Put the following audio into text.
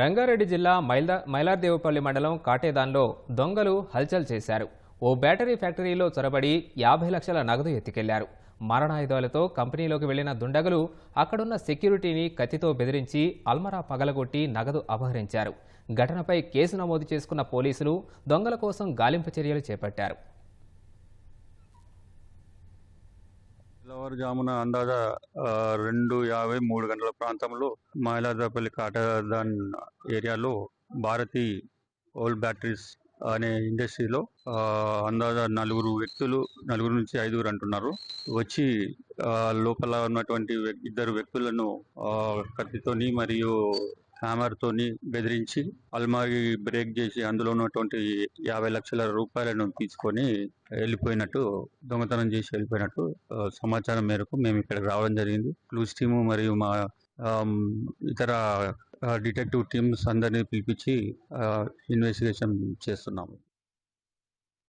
రంగారెడ్డి జిల్లా మైలా మైలార్దేవపల్లి మండలం కాటేదాన్లో దొంగలు హల్చల్ చేశారు. ఓ బ్యాటరీ ఫ్యాక్టరీలో చొరబడి యాభై లక్షల నగదు ఎత్తుకెళ్ళారు. మారణాయుధాలతో కంపెనీలోకి వెళ్ళిన దుండగులు అక్కడున్న సెక్యూరిటీని కత్తితో బెదిరించి అల్మరా పగలగొట్టి నగదు అపహరించారు. ఘటనపై కేసు నమోదు చేసుకున్న పోలీసులు దొంగల కోసం గాలింపు చర్యలు చేపట్టారు. తెల్లవారుజామున అందాజా రెండు యాభై మూడు గంటల ప్రాంతంలో మైలాదపల్లి కాటదాన్ ఏరియాలో భారతి ఓల్డ్ బ్యాటరీస్ అనే ఇండస్ట్రీలో అందాజా నలుగురు వ్యక్తులు నలుగురు నుంచి ఐదుగురు అంటున్నారు. వచ్చి లోపల ఉన్నటువంటి ఇద్దరు వ్యక్తులను కత్తితోని మరియు హ్యామర్తోని బెదిరించి అల్మారి బ్రేక్ చేసి అందులో ఉన్నటువంటి యాభై లక్షల రూపాయలను తీసుకొని వెళ్ళిపోయినట్టు దొంగతనం చేసి వెళ్ళిపోయినట్టు సమాచారం మేరకు మేము ఇక్కడికి రావడం జరిగింది. క్లూస్ టీము మరియు మా ఇతర డిటెక్టివ్ టీమ్స్ అందరినీ పిలిపించి ఇన్వెస్టిగేషన్ చేస్తున్నాము.